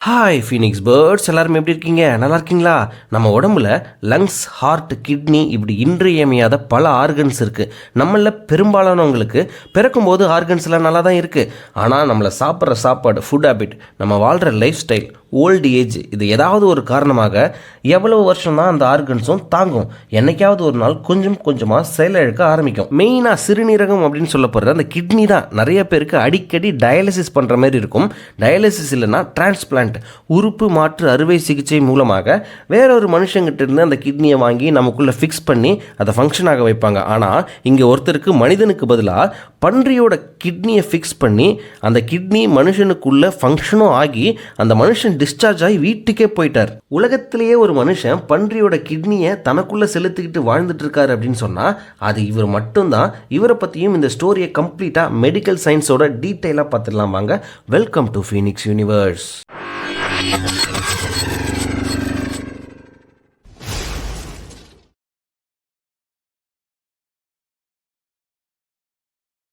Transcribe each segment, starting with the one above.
Hi Phoenix birds எல்லாருமே எப்படி இருக்கீங்க? நல்லா இருக்கீங்களா? நம்ம உடம்புல லங்ஸ் ஹார்ட் கிட்னி இப்படி இன்றியமையாத பல ஆர்கன்ஸ் இருக்குது நம்மளில் பெரும்பாலானவங்களுக்கு பிறக்கும்போது ஆர்கன்ஸ் எல்லாம் நல்லா தான் இருக்குது ஆனால் நம்மளை சாப்பிட்ற சாப்பாடு ஃபுட் ஹேபிட் நம்ம வாழ்கிற லைஃப் ஸ்டைல் ஓல்டு ஏஜ் இது ஏதாவது ஒரு காரணமாக எவ்வளவு வருஷம் தான் அந்த ஆர்கன்ஸும் தாங்கும். என்னைக்காவது ஒரு நாள் கொஞ்சம் கொஞ்சமாக செயலிழக்க ஆரம்பிக்கும். மெயினாக சிறுநீரகம் அப்படின்னு சொல்லப்படுற அந்த கிட்னி தான் நிறைய பேருக்கு அடிக்கடி டயாலிசிஸ் பண்ணுற மாதிரி இருக்கும். டயாலிசிஸ் இல்லைன்னா டிரான்ஸ்பிளான்ட் உறுப்பு மாற்று அறுவை சிகிச்சை மூலமாக வேறொரு மனுஷங்கிட்ட இருந்து அந்த கிட்னியை வாங்கி நமக்குள்ளே ஃபிக்ஸ் பண்ணி அதை ஃபங்க்ஷன் ஆக வைப்பாங்க. ஆனால் இங்கே ஒருத்தருக்கு மனிதனுக்கு பதிலாக பன்றியோட கிட்னியை ஃபிக்ஸ் பண்ணி அந்த கிட்னி மனுஷனுக்குள்ளே ஃபங்க்ஷனும் ஆகி அந்த மனுஷன் டிஸ்சார்ஜ் ஆகி வீட்டுக்கே போயிட்டார். உலகத்திலேயே ஒரு மனுஷன் பன்றியோட கிட்னியை தனக்குள்ளே செலுத்திக்கிட்டு வாழ்ந்துட்டு இருக்காரு அப்படின்னு சொன்னால் அது இவர் மட்டும்தான். இவரை பற்றியும் இந்த ஸ்டோரியை கம்ப்ளீட்டாக மெடிக்கல் சயின்ஸோட டீட்டெயிலாக பார்த்துடலாம் வாங்க. வெல்கம் டு ஃபீனிக்ஸ் யூனிவர்ஸ்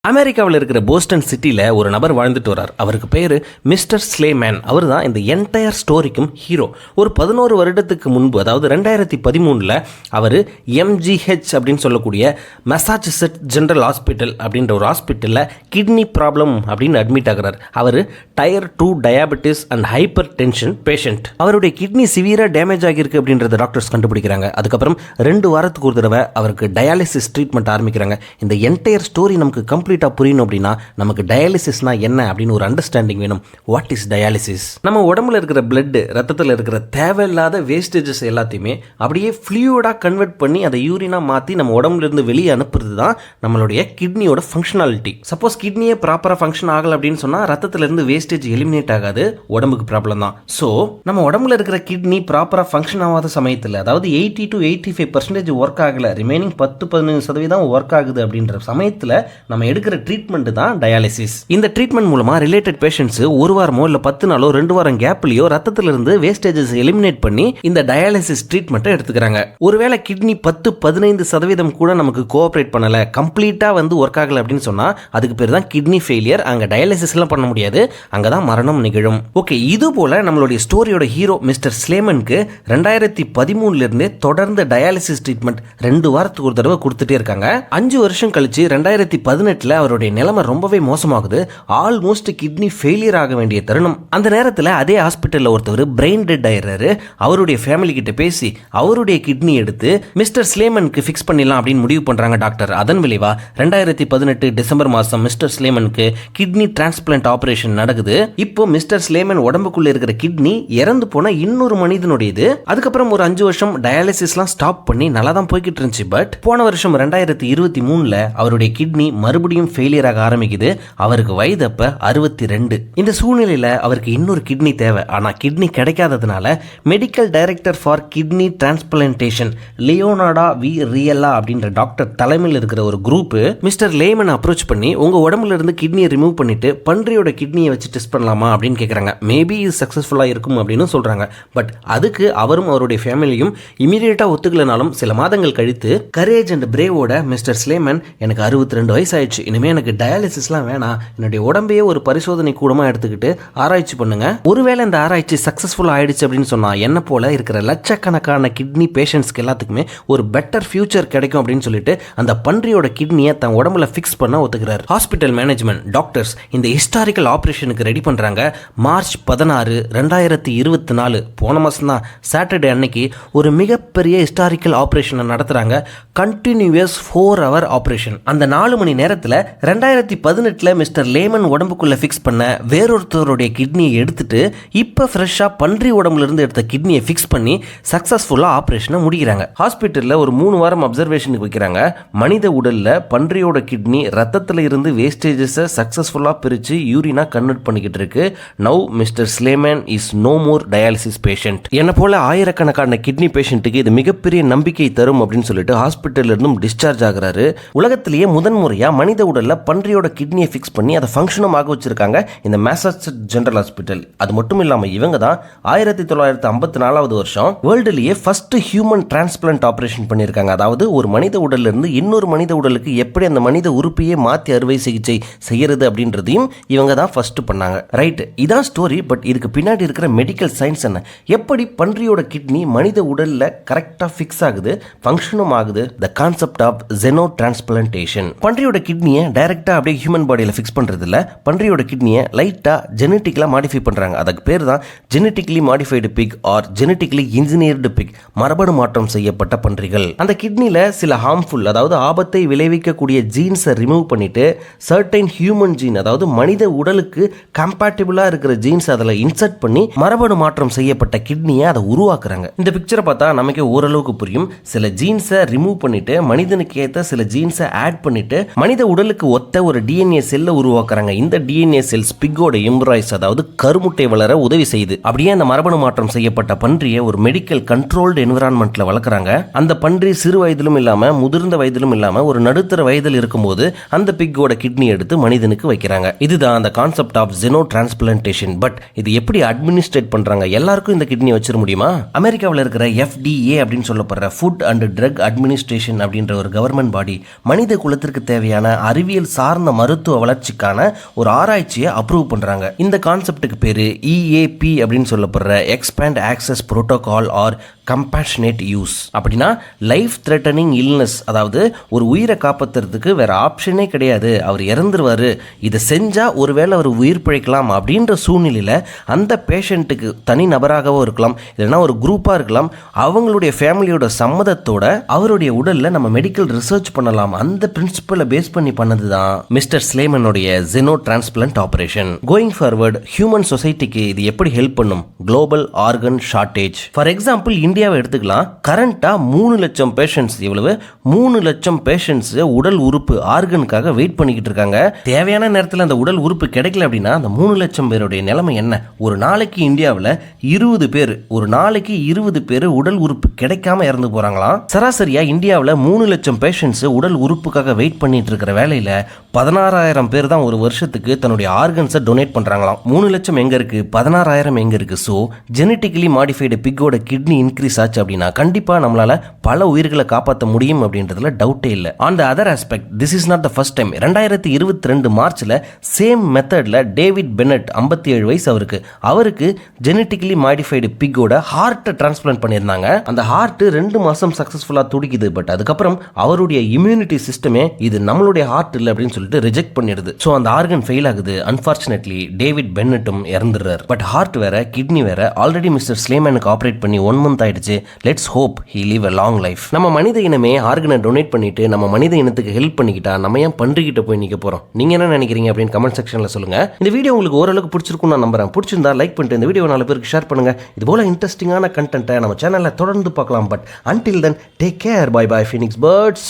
அமெரிக்காவில் இருக்கிற போஸ்டன் சிட்டியில் ஒரு நபர் வாழ்ந்துட்டு வரார் அவருக்கு பேர் மிஸ்டர் ஸ்லேமேன். அவர் தான் இந்த என்டையர் ஸ்டோரிக்கும் ஹீரோ. ஒரு பதினோரு வருடத்துக்கு முன்பு அதாவது ரெண்டாயிரத்தி பதிமூணில் அவர் எம்ஜிஹெச் அப்படின்னு சொல்லக்கூடிய மெசாச்சுசெட் ஜென்ரல் ஹாஸ்பிட்டல் அப்படின்ற ஒரு ஹாஸ்பிட்டலில் கிட்னி ப்ராப்ளம் அப்படின்னு அட்மிட் ஆகிறார். அவர் type two diabetes and hypertension patient அவருடைய கிட்னி சிவியராக டேமேஜ் ஆகியிருக்கு அப்படின்றத டாக்டர்ஸ் கண்டுபிடிக்கிறாங்க. அதுக்கப்புறம் ரெண்டு வாரத்துக்கு ஒரு தடவை அவருக்கு டயாலிசிஸ் ட்ரீட்மெண்ட் ஆரம்பிக்கிறாங்க. இந்த என்டையர் ஸ்டோரி நமக்கு கம்ப்ளீட் கம்ப்ளீட்டாக புரியணும் அப்படின்னா நமக்கு டயாலிசிஸ்னா என்ன அப்படின்னு ஒரு அண்டர்ஸ்டாண்டிங் வேணும். வாட் இஸ் டயாலிசிஸ் நம்ம உடம்புல இருக்கிற பிளட்டு ரத்தத்தில் இருக்கிற தேவையில்லாத வேஸ்டேஜஸ் எல்லாத்தையுமே அப்படியே ஃப்ளூயிடாக கன்வெர்ட் பண்ணி அதை யூரினாக மாற்றி நம்ம உடம்புல இருந்து வெளியே அனுப்புறது தான் நம்மளுடைய கிட்னியோட ஃபங்க்ஷனாலிட்டி சப்போஸ் கிட்னியே ப்ராப்பராக ஃபங்க்ஷன் ஆகலை அப்படின்னு சொன்னால் ரத்தத்திலேருந்து வேஸ்டேஜ் எலிமினேட் ஆகாது உடம்புக்கு ப்ராப்ளம் தான். ஸோ நம்ம உடம்புல இருக்கிற கிட்னி ப்ராப்பராக ஃபங்க்ஷன் ஆகாத சமயத்தில் அதாவது eighty to eighty five percentage work ஆகலை ரிமைனிங் பத்து பதினஞ்சு சதவீதம் ஒர்க் ஆகுது அப்படின்ற சமயத்தில் நம்ம எடுக்கிற ட்ரீட்மெண்ட் தான் டயாலிசிஸ் இந்த ட்ரீட்மெண்ட் மூலமா ரிலேட்டட் பேஷண்ட்ஸ் ஒரு வாரமோ இல்ல பத்து நாளோ ரெண்டு வாரம் கேப்லயோ ரத்தத்துல இருந்து வேஸ்டேஜஸ் எலிமினேட் பண்ணி இந்த டயாலிசிஸ் ட்ரீட்மெண்ட்டை எடுத்துக்கிறாங்க. ஒருவேளை கிட்னி பத்து பதினைந்து சதவீதம் கூட நமக்கு கோஆப்ரேட் பண்ணல கம்ப்ளீட்டா வந்து ஒர்க் ஆகல அப்படின்னு சொன்னா அதுக்கு பேர் தான் கிட்னி ஃபெயிலியர் அங்க டயாலிசிஸ் எல்லாம் பண்ண முடியாது. அங்கதான் மரணம் நிகழும். ஓகே இது போல நம்மளுடைய ஸ்டோரியோட ஹீரோ மிஸ்டர் ஸ்லேமனுக்கு ரெண்டாயிரத்தி பதிமூணுல இருந்தே தொடர்ந்து டயாலிசிஸ் ட்ரீட்மெண்ட் ரெண்டு வாரத்துக்கு ஒரு தடவை கொடுத்துட்டே இருக்காங்க. அஞ்சு வருஷம் கழிச்சு ரெண்டாயிரத்தி பதினெட்டுல அவருடைய நிலைமை ரொம்பவே மோசமாகுது. ஆல்மோஸ்ட் கிட்னி ஃபெயிலியர் ஆக வேண்டிய தருணம். அந்த நேரத்தில் அதே ஹாஸ்பிட்டலில் ஒருத்தவர் பிரெயின் டெட் ஆயிடுறாரு. அவருடைய ஃபேமிலி கிட்ட பேசி அவருடைய கிட்னி எடுத்து மிஸ்டர் ஸ்லேமனுக்கு ஃபிக்ஸ் பண்ணிடலாம் அப்படின்னு முடிவு பண்ணுறாங்க டாக்டர். அதன் விளைவா ரெண்டாயிரத்தி பதினெட்டு டிசம்பர் மாதம் மிஸ்டர் ஸ்லேமனுக்கு கிட்னி டிரான்ஸ்பிளான்ட் ஆபரேஷன் நடக்குது. இப்போ மிஸ்டர் ஸ்லேமன் உடம்புக்குள்ள இருக்கிற கிட்னி இறந்து போன இன்னொரு மனிதனுடையது. அதுக்கப்புறம் ஒரு அஞ்சு வருஷம் டயாலிசிஸ்லாம் ஸ்டாப் பண்ணி நல்லா தான் போய்கிட்டு இருந்துச்சு. பட் போன வருஷம் ரெண்டாயிரத்தி இருபத்தி மூணுல அவருடைய கிட்னி மறுபடியும் ஃபெயிலியர் ஆக ஆரம்பிக்குது. அவருக்கு வயது அப்போ அறுபத்தி ரெண்டு இந்த சூழ்நிலையில் அவருக்கு இன்னொரு கிட்னி தேவை. ஆனால் kidney கிடைக்காததுனால medical director for kidney transplantation Leonardo V Riella அப்படின்ற டாக்டர் தலைமையில் இருக்கிற ஒரு குரூப் மிஸ்டர் லேமன் அப்ரோச் பண்ணி உங்கள் உடம்புல இருந்து கிட்னியை ரிமூவ் பண்ணிட்டு பன்றியோட கிட்னியை வச்சு டெஸ்ட் பண்ணலாமா? அப்படின்னு கேட்குறாங்க மேபி இது சக்ஸஸ்ஃபுல்லாக இருக்கும் அப்படின்னு சொல்கிறாங்க பட் அதுக்கு அவரும் அவருடைய ஃபேமிலியும் இமீடியட்டாக ஒத்துக்கலனாலும் சில மாதங்கள் கழித்து கரேஜ் அண்ட் பிரேவோட மிஸ்டர் ஸ்லேமன் எனக்கு அறுபத்தி ரெண்டு வயசு ஆயிடுச்சு இனிமே எனக்கு டயாலிசிஸ்லாம் வேணாம். என்னுடைய உடம்பையே ஒரு பரிசோதனை கூடமாக எடுத்துக்கிட்டு ஆராய்ச்சி பண்ணுங்க. ஒருவேளை இந்த ஆராய்ச்சி சக்ஸஸ்ஃபுல் ஆயிடுச்சு அப்படின்னு சொன்னால் என்ன போல இருக்கிற லட்சக்கணக்கான கிட்னி பேஷண்ட்ஸ்க்கு எல்லாத்துக்குமே ஒரு பெட்டர் ஃபியூச்சர் கிடைக்கும் அப்படின்னு சொல்லிட்டு அந்த பன்றியோட கிட்னியை தன் உடம்புல ஃபிக்ஸ் பண்ண ஒத்துக்கிறார். ஹாஸ்பிட்டல் மேனேஜ்மெண்ட் டாக்டர்ஸ் இந்த ஹிஸ்டாரிக்கல் ஆப்ரேஷனுக்கு ரெடி பண்ணுறாங்க மார்ச் பதினாறு ரெண்டாயிரத்தி இருபத்தி நாலு. போன மாதம் தான் சாட்டர்டே அன்னைக்கு ஒரு மிகப்பெரிய ஹிஸ்டாரிக்கல் ஆப்ரேஷனை நடத்துகிறாங்க கண்டினியூஸ் ஃபோர் ஹவர் ஆப்ரேஷன் அந்த நாலு மணி நேரத்தில் ரெண்டாயிரத்தி பதினெட்டில் மிஸ்டர் லேமன் உடம்புக்குள்ளே ஃபிக்ஸ் பண்ண வேறொருத்தருடைய கிட்னியை எடுத்துட்டு இப்போ ஃப்ரெஷ்ஷாக பன்றி உடம்புலேருந்து எடுத்த கிட்னியை ஃபிக்ஸ் பண்ணி சக்ஸஸ்ஃபுல்லாக ஆப்ரேஷனை முடிக்கிறாங்க. ஹாஸ்பிட்டலில் ஒரு மூணு வாரம் அப்சர்வேஷனுக்கு வைக்கிறாங்க. மனித உடலில் பன்றியோட கிட்னி ரத்தத்தில் இருந்து வேஸ்டேஜஸை சக்ஸஸ்ஃபுல்லாக பிரித்து யூரினாக கன்வெர்ட் பண்ணிக்கிட்டு இருக்கு. Now Mister Slayman is no more dialysis patient என்னை போல ஆயிரக்கணக்கான கிட்னி பேஷண்ட்டுக்கு இது மிகப்பெரிய நம்பிக்கை தரும் அப்படின்னு சொல்லிட்டு ஹாஸ்பிட்டல்ல இருந்தும் டிஸ்சார்ஜ் ஆகிறாரு. உலகத்திலேயே முதன்முறையாக மனித உடலில் பன்றியோட கிட்னியை ஃபிக்ஸ் பண்ணி அதை ஃபங்க்ஷனும் ஆக வச்சிருக்காங்க இந்த மேசச்சூட் ஜென்ரல் ஹாஸ்பிட்டல் அது மட்டும் இல்லாமல் இவங்க தான் ஆயிரத்தி தொள்ளாயிரத்தி ஐம்பத்தி நாலாவது வருஷம் வேர்ல்டுலேயே ஃபர்ஸ்ட் ஹியூமன் டிரான்ஸ்பிளான்ட் ஆப்ரேஷன் பண்ணியிருக்காங்க. அதாவது ஒரு மனித உடல்ல இருந்து இன்னொரு மனித உடலுக்கு எப்படி அந்த மனித உறுப்பையே மாற்றி அறுவை சிகிச்சை செய்யறது அப்படின்றதையும் இவங்க தான் ஃபர்ஸ்ட் பண்ணாங்க. ரைட் இதான் ஸ்டோரி பட் இதுக்கு பின்னாடி இருக்கிற மெடிக்கல் சயின்ஸ் என்ன? எப்படி பன்றியோட கிட்னி மனித உடல்ல கரெக்டாக ஃபிக்ஸ் ஆகுது ஃபங்க்ஷனும் ஆகுது? The concept of xeno transplantation பன்றியோட கிட்னியை கிட்னியை டைரெக்டாக அப்படியே ஹியூமன் பாடியில் ஃபிக்ஸ் பண்ணுறதில்ல பன்றியோட கிட்னியை லைட்டாக ஜெனட்டிக்கலாக மாடிஃபை பண்ணுறாங்க அதுக்கு பேர் தான் genetically modified pig or genetically engineered pig மரபணு மாற்றம் செய்யப்பட்ட பன்றிகள். அந்த கிட்னியில் சில ஹார்ம்ஃபுல் அதாவது ஆபத்தை விளைவிக்கக்கூடிய ஜீன்ஸை ரிமூவ் பண்ணிவிட்டு சர்டைன் ஹியூமன் ஜீன் அதாவது மனித உடலுக்கு கம்பேட்டபிளாக இருக்கிற ஜீன்ஸ் அதில் இன்சர்ட் பண்ணி மரபணு மாற்றம் செய்யப்பட்ட கிட்னியை அதை உருவாக்குறாங்க. இந்த பிக்சரை பார்த்தா நமக்கு ஓரளவுக்கு புரியும். சில ஜீன்ஸை ரிமூவ் பண்ணிவிட்டு மனிதனுக்கு ஏற்ற சில ஜீன்ஸை ஆட் பண்ணிவிட்டு மனித உடல் உடலுக்கு ஒத்த ஒரு டிஎன்ஏ செல்லை உருவாக்குறாங்க. இந்த டிஎன்ஏ செல்ஸ் பிக்கோட எம்ப்ராய்ஸ் அதாவது கருமுட்டை வளர உதவி செய்யுது அப்படியே அந்த மரபணு மாற்றம் செய்யப்பட்ட பன்றியை ஒரு மெடிக்கல் கண்ட்ரோல்டு என்விரான்மெண்ட்ல வளர்க்குறாங்க. அந்த பன்றி சிறு வயதிலும் இல்லாம முதிர்ந்த வயதிலும் இல்லாம ஒரு நடுத்தர வயதில் இருக்கும்போது அந்த பிக்கோட கிட்னி எடுத்து மனிதனுக்கு வைக்கிறாங்க. இதுதான் அந்த concept of xeno transplantation but இது எப்படி அட்மினிஸ்ட்ரேட் பண்றாங்க? எல்லாருக்கும் இந்த கிட்னி வச்சிட முடியுமா? அமெரிக்காவில் இருக்கிற எஃப்டிஏ அப்படின்னு சொல்லப்படுற ஃபுட் அண்ட் ட்ரக் அட்மினிஸ்ட்ரேஷன் அப்படின்ற ஒரு கவர்மெண்ட் பாடி மனித குலத்திற்கு தேவையான அறிவியல் சார்ந்த மருத்துவ வளர்ச்சிக்கான ஒரு ஆராய்ச்சியை அப்ரூவ் பண்ணுறாங்க இந்த கான்செப்டுக்கு பேர் இஏபி அப்படின்னு சொல்லப்படுற expand access protocol or compassionate use அப்படின்னா லைஃப் த்ரெட்டனிங் இல்னஸ் அதாவது ஒரு உயிரை காப்பாத்துறதுக்கு வேற ஆப்ஷனே கிடையாது. அவர் இறந்துருவாரு. இதை செஞ்சால் ஒருவேளை அவர் உயிர் பிழைக்கலாம் அப்படின்ற சூழ்நிலையில அந்த பேஷண்ட்டுக்கு தனி நபராகவோ இருக்கலாம். இல்லைன்னா ஒரு குரூப்பாக இருக்கலாம். அவங்களுடைய ஃபேமிலியோட சம்மதத்தோட அவருடைய உடலில் நம்ம மெடிக்கல் ரிசர்ச் பண்ணலாம். அந்த பிரின்சிபலை பேஸ் பண்ணி பண்ணது தான் mister ஸ்லேமனுடைய xeno transplant operation going forward human சொசைட்டிக்கு இது எப்படி ஹெல்ப் பண்ணும்? Global organ shortage for example இந்தியாவை எடுத்துக்கலாம். கரண்டா மூணு லட்சம் பேஷண்ட்ஸ் இவ்வளவு மூணு லட்சம் பேஷண்ட்ஸ் உடல் உறுப்பு ஆர்கனுக்காக வெயிட் பண்ணிக்கிட்டு இருக்காங்க. தேவையான நேரத்தில் அந்த உடல் உறுப்பு கிடைக்கல அப்படின்னா அந்த மூணு லட்சம் பேருடைய நிலைமை என்ன? ஒரு நாளைக்கு இந்தியாவில் இருபது பேர் ஒரு நாளைக்கு இருபது பேர் உடல் உறுப்பு கிடைக்காம இறந்து போறாங்களாம். சராசரியா இந்தியாவில் மூணு லட்சம் பேஷண்ட்ஸ் உடல் உறுப்புக்காக வெயிட் பண்ணிட்டு இருக்கிற வேலையில் பதினாறாயிரம் பேர் தான் ஒரு வருஷத்துக்கு தன்னுடைய ஆர்கன்ஸை டொனேட் பண்ணுறாங்களாம் மூணு லட்சம் எங்கே இருக்குது பதினாறாயிரம் எங்கே இருக்குது ஸோ ஜெனட்டிக்கலி மாடிஃபைடு பிக்கோட கிட்னி இன்க்ரீஸ் ஆச்சு அப்படின்னா கண்டிப்பாக நம்மளால் பல உயிர்களை காப்பாற்ற முடியும் அப்படின்றதுல டவுட்டே இல்லை. On the other aspect this is not the first time ரெண்டாயிரத்தி இருபத்தி ரெண்டு மார்ச்ல சேம் மெத்தடில் டேவிட் பெனட் ஐம்பத்தி ஏழு வயசு அவருக்கு. அவருக்கு ஜெனட்டிக்கலி மாடிஃபைடு பிக்கோட ஹார்ட்டை டிரான்ஸ்பிளான்ட் பண்ணியிருந்தாங்க. அந்த ஹார்ட் ரெண்டு மாசம் சக்ஸஸ்ஃபுல்லாக துடிக்குது. பட் அதுக்கப்புறம் அவருடைய இம்யூனிட்டி சிஸ்டமே இது நம்மளுடைய ஹார்ட் இல்லை அப்படின்னு சொல்லிட்டு ரிஜெக்ட் பண்ணிடுது. ஸோ அந்த ஆர்கன் ஃபெயில் ஆகுது. அன்ஃபார்ச்சுனேட்லி டேவிட் பென்னட்டும் இறந்துடுறார். பட் ஹார்ட் வேற கிட்னி வேற ஆல்ரெடி மிஸ்டர் ஸ்லேமேனுக்கு ஆப்ரேட் பண்ணி ஒன் மந்த் ஆயிடுச்சு. Let's hope he live a long life நம்ம மனித இனமே ஆர்கனை டொனேட் பண்ணிட்டு நம்ம மனித இனத்துக்கு ஹெல்ப் பண்ணிக்கிட்டா நம்ம ஏன் பன்றிக்கிட்ட போய் நிற்க போறோம்? நீங்க என்ன நினைக்கிறீங்க அப்படின்னு கமெண்ட் செக்ஷன்ல சொல்லுங்க. இந்த வீடியோ உங்களுக்கு ஓரளவுக்கு பிடிச்சிருக்கும் நான் நம்புறேன். பிடிச்சிருந்தா லைக் பண்ணிட்டு இந்த வீடியோ நாலு பேருக்கு ஷேர் பண்ணுங்க. இது போல இன்ட்ரெஸ்டிங்கான கண்டென்ட்டை நம்ம சேனல்ல தொடர்ந்து பார்க்கலாம். But until then take care bye bye Phoenix birds